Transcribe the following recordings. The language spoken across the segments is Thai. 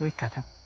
ด้วยกันครับ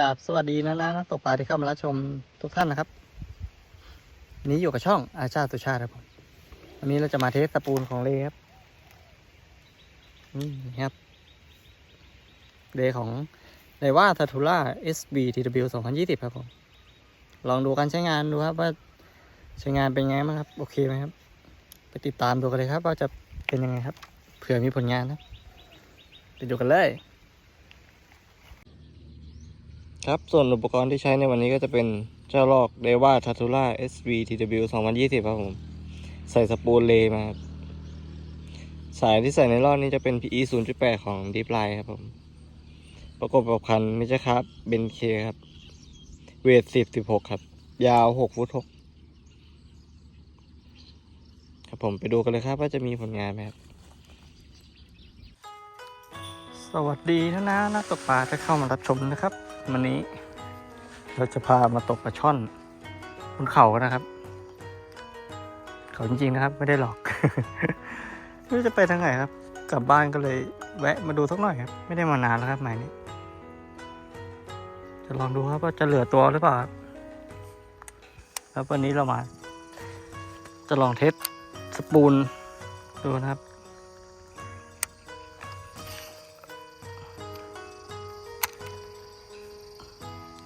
กับสวัสดีนะนะนักตกปลาที่เข้ามารับชมทุกท่านนะครับนี้อยู่กับช่องอาชาตุชาติครับผมวันนี้เราจะมาเทสตะปูนของเลครับนี่ครับเลของเลว่าทัตูล่า SB TW 2020 ครับผม ลองดูการใช้งานดูครับ ว่าใช้งานเป็นไงบ้างครับ โอเคไหมครับ ไปติดตามดูกันเลยครับ ว่าจะเป็นยังไงครับ เผื่อมีผลงานนะไปดูกันเลย ครับ ส่วนอุปกรณ์ที่ใช้ในวันนี้ก็จะเป็นเจ้าลอกเดว่าทัตูล่า SV TW 2020 ครับผม ใส่สปูลเลมาครับ สายที่ใส่ในลอกนี้จะเป็น PE 0.8 ของ Deep Line ครับผม ประกบกับคันมิจครับเบนเคครับ เวท 10 16 ครับ ยาว 6 ฟุต 6 ครับผมไปดูกันเลยครับ ว่าจะมีผลงานไหมครับสวัสดีท่านนะนักตกปลาที่เข้ามารับชมนะครับ วันนี้ เราจะพามาตกปลาช่อนบนเขากันนะครับ เขาจริงๆนะครับ ไม่ได้หลอกไม่รู้จะไปทางไหนครับ กลับบ้านก็เลย แวะมาดูสักหน่อยครับ ไม่ได้มานานแล้วครับหมายนี้จะลองดูครับว่าจะเหลือตัวหรือเปล่าครับแล้ววันนี้เรามา จะลองเทสสปูนดูนะครับ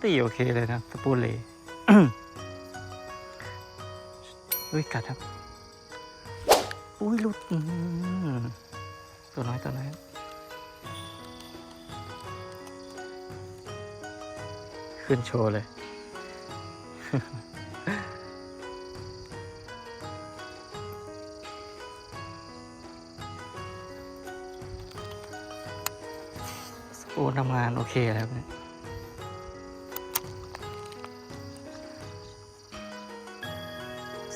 ตีโอเคเลยนะสปูนเลยอุ้ยกัดครับ อุ้ยลุดตัวน้อยตัวน้อยขึ้นโชว์เลยสปูนทำงานโอเคแล้วเนี่ย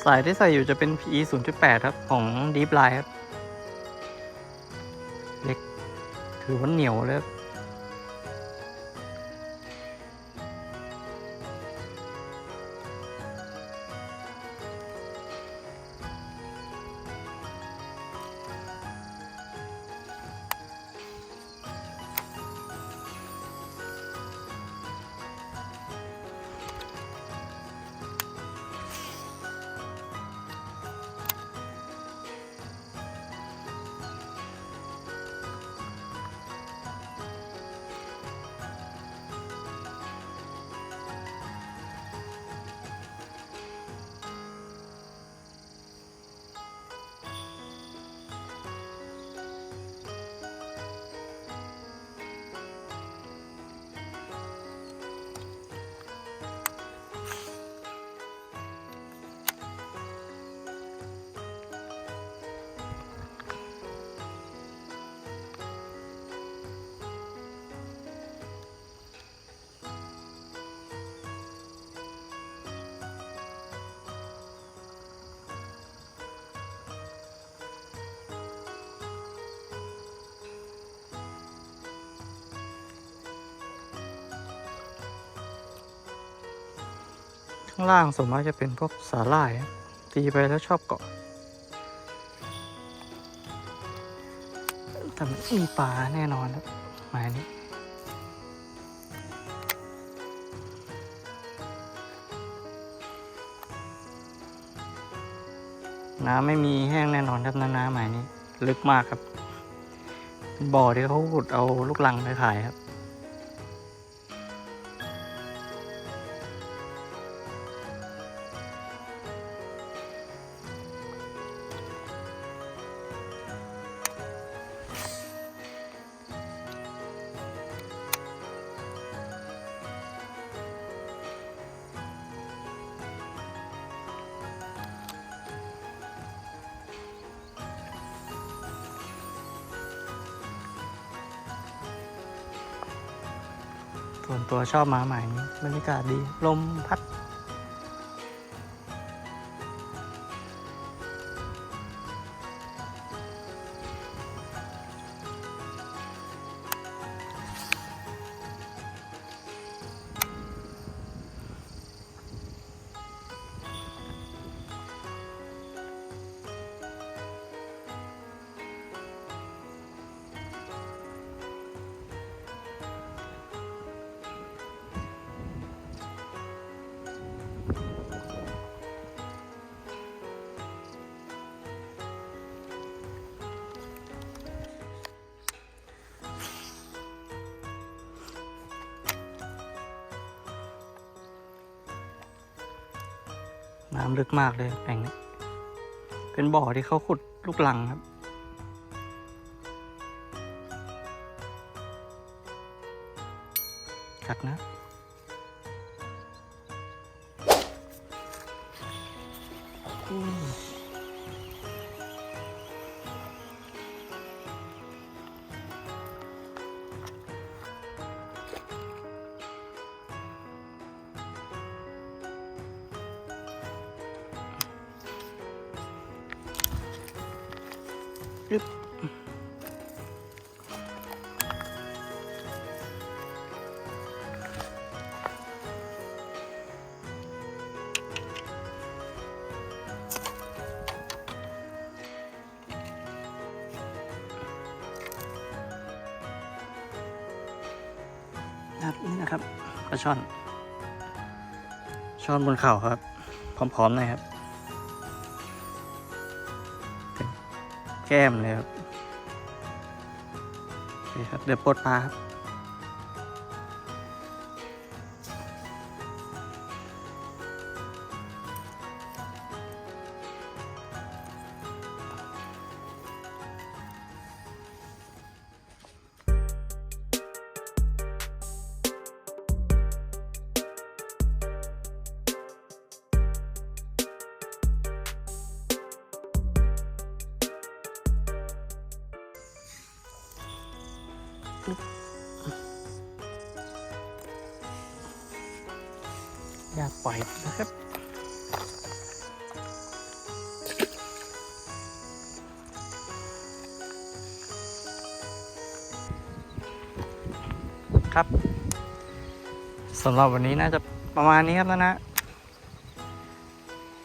สายที่ใส่อยู่จะเป็น PE 0.8 ครับ ของ Deep Line ครับ เล็ก ถือว่าเหนียวเลยครับางล่างส่วนมากจะเป็นพวกสาหร่ายตีไปแล้วชอบเกาะแต่มันมีปลาแน่นอนครับหมายนี้น้ำไม่มีแห้งแน่นอนครับน้ำน้ำหม่นี้ ลึกมากครับ บ่อที่เขาขุดเอาลูกลังไปขายครับ ส่วนตัวชอบมาใหม่นี้บรรยากาศดี ลมพัด ลึกมากเลยแอ่งนี้เป็นบ่อที่เขาขุดลูกหลังครับ กัดนะ อืม อึ๊บครับนี่นะครับปลาช่อน ช่อนบนเข่าครับ พร้อมๆหนะครับ แก้มเลยครับนี่คครับเดี๋ยวปลดปลาครับ อย่าปล่อยนะครับ ครับสำหรับวันนี้น่าจะประมาณนี้ครับนะนะ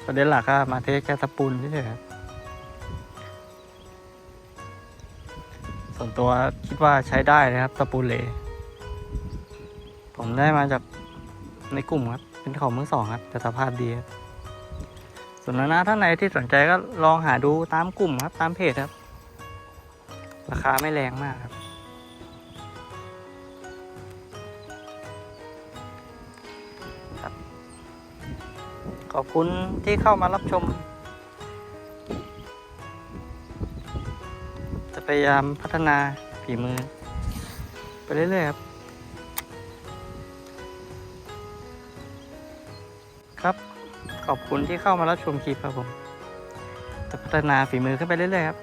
ประเด็นหลักก็มาเทสแค่ตะปูนเฉยครับส่วนตัวคิดว่าใช้ได้นะครับตะปูเหลผมได้มาจากในกลุ่มครับ เป็นของมือสองครับแต่สภาพดีครับส่วนนะท่านไหนที่สนใจก็ลองหาดูตามกลุ่มครับ ตามเพจครับ ราคาไม่แรงมากครับ ขอบคุณที่เข้ามารับชม จะพยายามพัฒนาฝีมือ ไปเรื่อยๆครับ ขอบคุณที่เข้ามารับชมคลิปครับผม จะพัฒนาฝีมือขึ้นไปเรื่อยๆครับ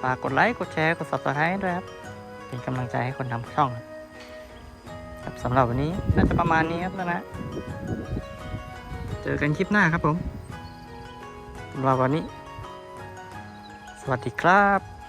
ฝากกดไลค์ กดแชร์ กด subscribe ด้วยครับ เป็นกำลังใจให้คนทำช่อง ครับสำหรับวันนี้น่าจะประมาณนี้ครับนะ เจอกันคลิปหน้าครับผมสำหรับวันนี้ สวัสดีครับ